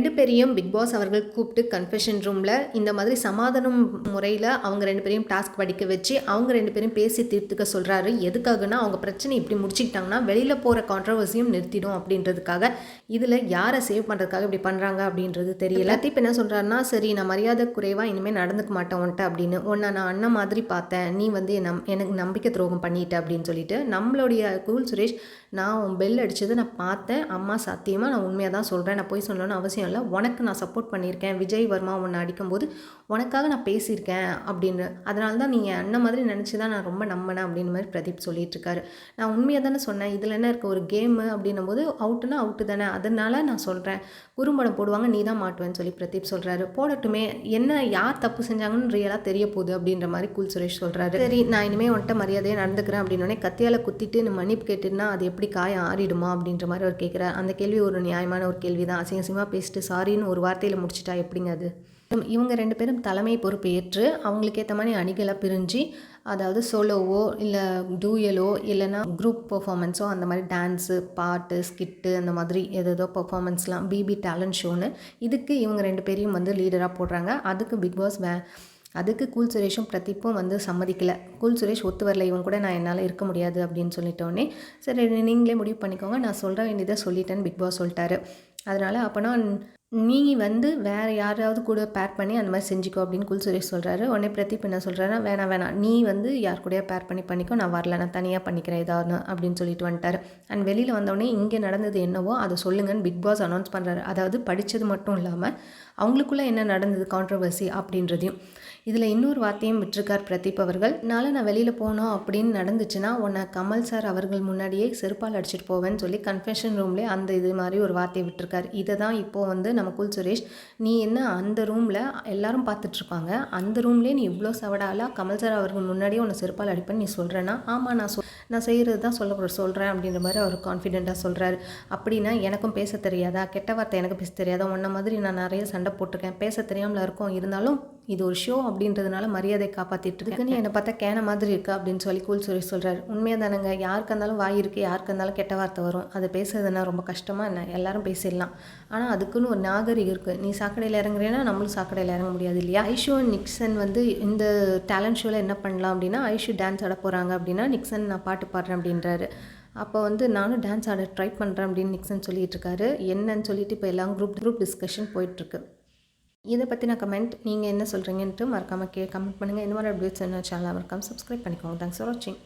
ரெண்டு பேரையும் big pass அவர்கள் கூப்பிட்டு கன்ஃபெஷன் ரூமில் இந்த மாதிரி சமாதானம் முறையில் அவங்க ரெண்டு பேரையும் டாஸ்க் படிக்க வச்சு அவங்க ரெண்டு பேரும் பேசி தீர்த்துக்க சொல்கிறாரு எதுக்காகனா அவங்க பிரச்சனை இப்படி முடிச்சுக்கிட்டாங்கன்னா வெளியில் போகிற கான்ட்ரவர்சியும் நிறுத்திடும் அப்படின்றதுக்காக இதில் யாரை சேவ் பண்ணுறதுக்காக இப்படி பண்ணுறாங்க அப்படின்றது தெரியல. தீப் என்ன சொல்கிறாருன்னா சரி நான் மரியாதை குறைவாக இனிமேல் நடந்துக்க மாட்டேன் உன்ட்ட அப்படின்னு. உன்னை நான் அண்ணன் மாதிரி பார்த்தேன். நீ வந்து நம் எனக்கு நம்பிக்கை துரோகம் பண்ணிட்ட அப்படின்னு சொல்லிட்டு நம்மளுடைய கூல் சுரேஷ் நான் உன் பெல் அடித்ததை நான் பார்த்தேன். அம்மா சத்தியமாக நான் உண்மையாக தான் சொல்கிறேன் நான் போய் சொல்லணும்னு அவசியம் இல்லை உனக்கு நான் சப்போர்ட் பண்ணியிருக்கேன். விஜய் வர்மா உன்னை அடிக்கும்போது உனக்காக நான் பேசியிருக்கேன் அப்படின்னு. அதனால தான் நீங்கள் அண்ணன் மாதிரி நினச்சி தான் நான் ரொம்ப நம்பினேன் அப்படின்னு மாதிரி பிரதீப் சொல்லிட்டு இருக்காரு நான் உண்மையாக தானே சொன்னேன் இதில் என்ன இருக்க? ஒரு கேமு அப்படின்னும் போது அவுட்டுனா அவுட்டு தானே. அதனால நான் சொல்கிறேன் குறும்படம் போடுவாங்க நீ தான் மாட்டுவேன்னு சொல்லி பிரதீப் சொல்கிறாரு போடட்டுமே. என்ன யார் தப்பு செஞ்சாங்கன்னு ரியலாக தெரிய போகுது அப்படின்ற மாதிரி குல் சுரேஷ் சொல்கிறாரு சரி நான் இனிமேல் உன்ட்ட மரியாதையாக நடந்துக்கிறேன் அப்படின்னோடனே கத்தியால் குத்திட்டு நீ மன்னிப்பு கேட்டுன்னா அது எப்படி காயம் ஆறிடுமா? அப்படின்ற மாதிரி அவர் கேட்குறாரு அந்த கேள்வி ஒரு நியாயமான ஒரு கேள்வி தான் அசிங்க அசிங்கமாக பேசிட்டு சாரின்னு ஒரு வார்த்தையில் முடிச்சிட்டா எப்படிங்க அது? இவங்க ரெண்டு பேரும் தலைமை பொறுப்பு ஏற்று அவங்களுக்கு ஏற்ற மாதிரி அணிகளை பிரிஞ்சு அதாவது சோலோவோ இல்லை டூயலோ இல்லைன்னா குரூப் பெர்ஃபார்மன்ஸோ அந்த மாதிரி டான்ஸு பாட்டு ஸ்கிட்டு அந்த மாதிரி ஏதேதோ பர்ஃபார்மன்ஸ்லாம் பிபி டேலண்ட் ஷோன்னு இதுக்கு இவங்க ரெண்டு பேரையும் வந்து லீடராக போடுறாங்க. அதுக்கு பிக் பாஸ் வே அதுக்கு கூல் சுரேஷும் பிரதீப்பும் வந்து சம்மதிக்கலை. கூல் சுரேஷ் ஒத்து வரல இவங்க கூட நான் என்னால் இருக்க முடியாது அப்படின்னு சொல்லிட்டோன்னே சரி நீங்களே முடிவு பண்ணிக்கோங்க நான் சொல்கிற வேண்டியதை சொல்லிட்டேன்னு பிக் பாஸ் சொல்லிட்டாரு. அதனால் அப்போனா நீ வந்து வேறு யாராவது கூட பேர் பண்ணி அந்த மாதிரி செஞ்சுக்கோ அப்படின்னு குல் சுரேஷ் சொல்கிறாரு உடனே பிரதீப் என்ன சொல்கிறாருன்னா வேணாம் வேணாம். நீ வந்து யார் கூடயா பேர் பண்ணி பண்ணிக்கோ நான் வரல. நான் தனியாக பண்ணிக்கிறேன் ஏதாவது அப்படின்னு சொல்லிட்டு வந்துட்டார். அண்ட் வெளியில் வந்தோடனே இங்கே நடந்தது என்னவோ அதை சொல்லுங்கன்னு பிக் பாஸ் அனௌன்ஸ் பண்ணுறாரு அதாவது படித்தது மட்டும் இல்லாமல் அவங்களுக்குள்ளே என்ன நடந்தது கான்ட்ரவர்சி அப்படின்றதையும். இதில் இன்னொரு வார்த்தையும் விட்டுருக்கார் பிரதீப் அவர்கள். நாளை நான் வெளியில் போனோம் அப்படின்னு நடந்துச்சுன்னா உன்னை கமல் சார் அவர்கள் முன்னாடியே செருப்பால் அடிச்சிட்டு போவேன்னு சொல்லி கன்ஃபெஷன் ரூம்லேயே அந்த இது மாதிரி ஒரு வார்த்தையை விட்டுருக்கார். இதை தான் இப்போது வந்து நமக்குள் சுரேஷ். நீ என்ன அந்த ரூமில் எல்லாரும் பார்த்துட்ருப்பாங்க. அந்த ரூம்லேயே நீ இவ்வளோ சவடாலாக கமல் சார் அவர்கள் முன்னாடியே உன்னை செருப்பால் அடிப்பேன்னு நீ சொல்கிறேன்னா ஆமாம் நான் சொல் நான் செய்கிறது தான் சொல்ல சொல்கிறேன் அப்படின்ற மாதிரி அவர் கான்ஃபிடெண்ட்டாக சொல்கிறாரு அப்படின்னா எனக்கும் பேச தெரியாதா? கெட்ட வார்த்தை எனக்கு பேச தெரியாதா? உன்ன மாதிரி நான் நிறைய சண்டை போட்டிருக்கேன். பேச தெரியாமல் இருக்கும். இருந்தாலும் இது ஒரு ஷோ அப்படின்றதுனால மரியாதை காப்பாற்றிட்டு இருக்குன்னு என்னை பார்த்தா கேன மாதிரி இருக்கா அப்படின்னு சொல்லி கூல் சொல்லி சொல்கிறார் உண்மையாக தானேங்க. யாருக்கு இருந்தாலும் வாய் இருக்குது யாருக்கு இருந்தாலும் கெட்ட வார்த்தை வரும். அது பேசுறதுனா ரொம்ப கஷ்டமாக என்ன? எல்லாரும் பேசிடலாம். ஆனால் அதுக்குன்னு ஒரு நாகரிகம் இருக்குது நீ சாக்கடையில் இறங்குறேன்னா நம்மளும் சாக்கடையில் இறங்க முடியாது இல்லையா? ஐஷு நிக்சன் வந்து இந்த டேலண்ட் ஷோவில் என்ன பண்ணலாம் அப்படின்னா ஐஷு டான்ஸ் ஆட போகிறாங்க அப்படின்னா நிக்சன் நான் பாட்டு பாடுறேன் அப்படின்றாரு. அப்போ வந்து நானும் டான்ஸ் ஆட ட்ரை பண்ணுறேன் அப்படின்னு நிக்சன் சொல்லிட்டு இருக்காரு. என்னன்னு சொல்லிட்டு இப்போ எல்லாம் குரூப் குரூப் டிஸ்கஷன் போயிட்டுருக்கு இதை பற்றின கமெண்ட் நீங்கள் என்ன சொல்கிறீங்கன்ட்டு மறக்காமல் கே கமெண்ட் பண்ணுங்கள் இந்த மாதிரி அப்டேட்ஸ் என்ன சேனலாக மறக்காமல் சப்ஸ்கிரைப் பண்ணிக்கோங்க. தேங்க்ஸ் ஃபார் வாட்சிங்